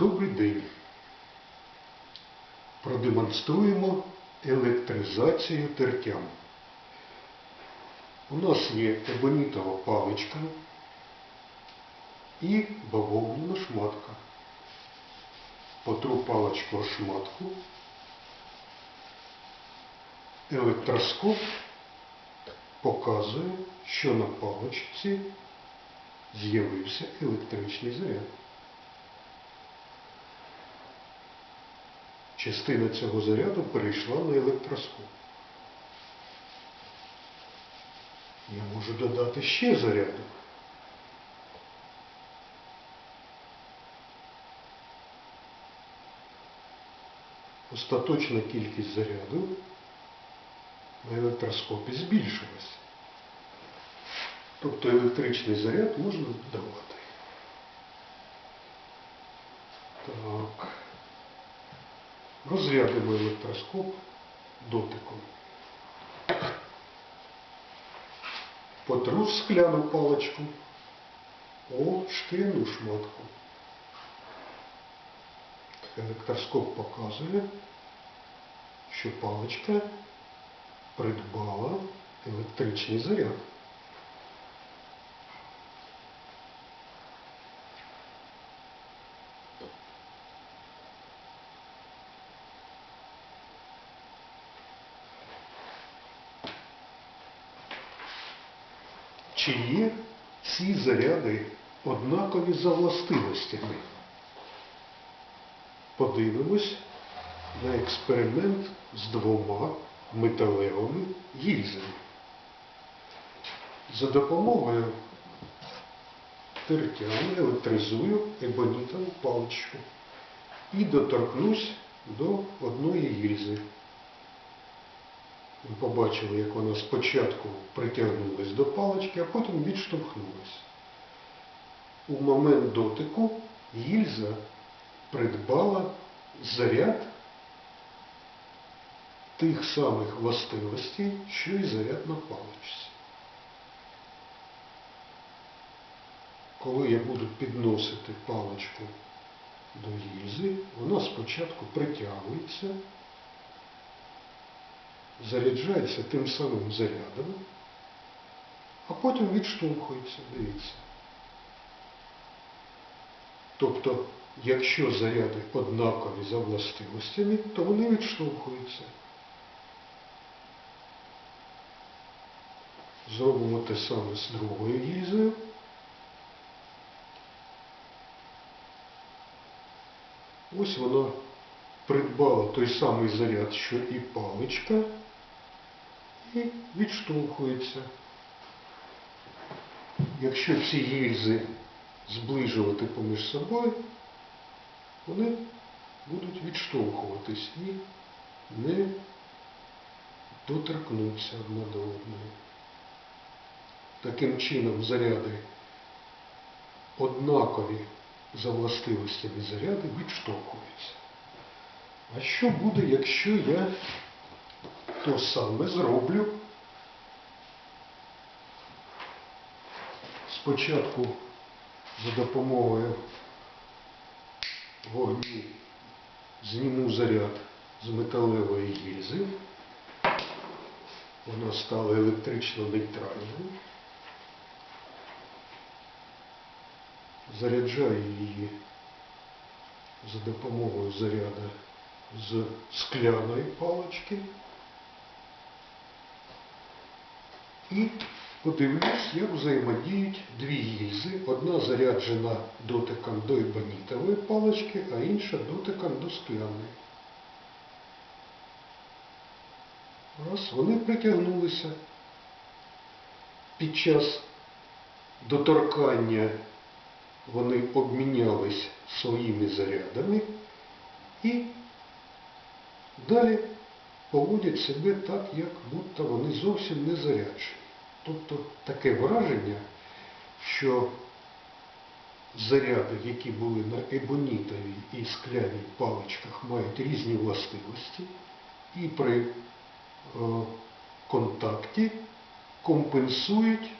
Добрий день. Продемонструємо електризацію тертям. У нас є ебонітова паличка і бавовняна шматка. Потру паличку шматку. Електроскоп показує, що на паличці з'явився електричний заряд. Частина цього заряду перейшла на електроскоп. Я можу додати ще заряду. Остаточна кількість заряду на електроскопі збільшилась. Тобто електричний заряд можна додавати. Так. Розрядимо електроскоп дотиком. Потру скляну паличку о шкіряну шматку. Електроскоп показує, що паличка придбала електричний заряд. Чи є ці заряди однакові за властивостями? Подивимось на експеримент з двома металевими гільзами. За допомогою тертями електризую ебонітову паличку і доторкнусь до одної гільзи. Ви побачили, як вона спочатку притягнулась до палички, а потім відштовхнулась. У момент дотику гільза придбала заряд тих самих властивостей, що й заряд на паличці. Коли я буду підносити паличку до гільзи, вона спочатку притягується, заряджається тим самим зарядом, а потім відштовхується, дивіться. Тобто, якщо заряди однакові за властивостями, то вони відштовхуються. Зробимо те саме з другою гільзою. Ось вона придбала той самий заряд, що і паличка, і відштовхується. Якщо ці гільзи зближувати поміж собою, вони будуть відштовхуватись і не доторкнуться одна до одної. Таким чином заряди однакові за властивостями заряди відштовхуються. А що буде, якщо я то саме зроблю? Спочатку за допомогою вогню зніму заряд з металевої гільзи. Вона стала електрично нейтральною. Заряджаю її за допомогою заряду з скляної палички. І подивлюсь, як взаємодіють дві гільзи. Одна заряджена дотиком до ебонітової палички, а інша дотиком до скляної. Раз, вони притягнулися. Під час доторкання вони обмінялись своїми зарядами і далі поводять себе так, як будто вони зовсім не заряджені. Тобто таке враження, що заряди, які були на ебонітовій і скляній паличках, мають різні властивості і при е, контакті компенсують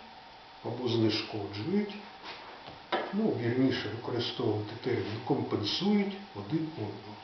або знешкоджують ну, вірніше використовувати термін, компенсують один одного.